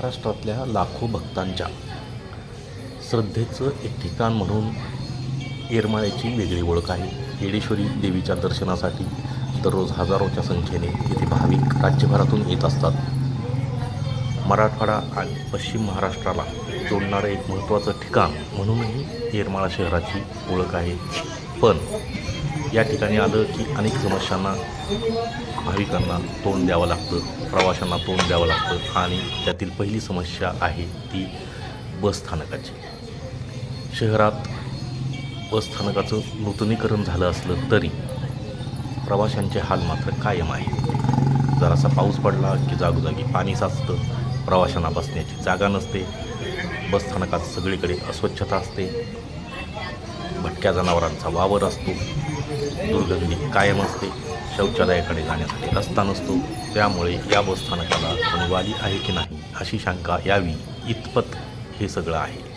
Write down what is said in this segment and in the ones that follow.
महाराष्ट्रातल्या लाखो भक्तांच्या श्रद्धेचं एक ठिकाण म्हणून येरमाळ्याची वेगळी ओळख आहे. येडेश्वरी देवीच्या दर्शनासाठी दररोज हजारोच्या संख्येने येथे भाविक राज्यभरातून येत असतात. मराठवाडा आणि पश्चिम महाराष्ट्राला जोडणारं एक महत्त्वाचं ठिकाण म्हणूनही येरमाळा शहराची ओळख आहे. पण या ठिकाणी आलं की अनेक समस्यांना भाविकांना तोंड द्यावं लागतं प्रवाशांना तोंड द्यावं लागतं आणि त्यातील पहिली समस्या आहे ती बसस्थानकाची शहरात बसस्थानकाचं नूतनीकरण झालं असलं तरी प्रवाशांचे हाल मात्र कायम आहे. जरासा पाऊस पडला की जागोजागी पाणी साचतं प्रवाशांना बसण्याची जागा नसते बसस्थानकात सगळीकडे अस्वच्छता असते भटक्या जनावरांचा वावर असतो दुर्गंधी कायम असते. शौचालयाकडे जाण्यासाठी रस्ता नसतो. त्यामुळे या बसस्थानकाला कोणी वाली आहे की नाही अशी शंका यावी इतपत हे सगळं आहे.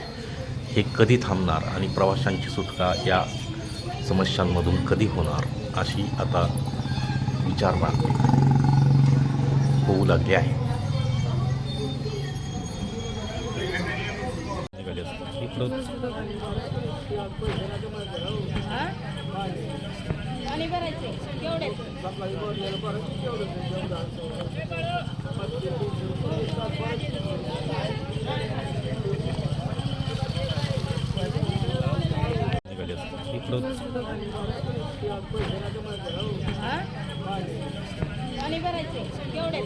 हे कधी थांबणार आणि प्रवाशांची सुटका या समस्यांमधून कधी होणार अशी आता विचारणा होऊ लागली आहे. आणि भरायचे केवढे आणि भरायचे केवढे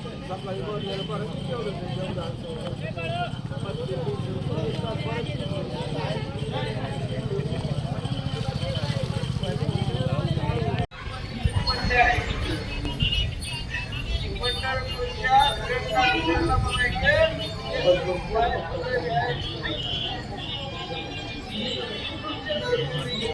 Thank you.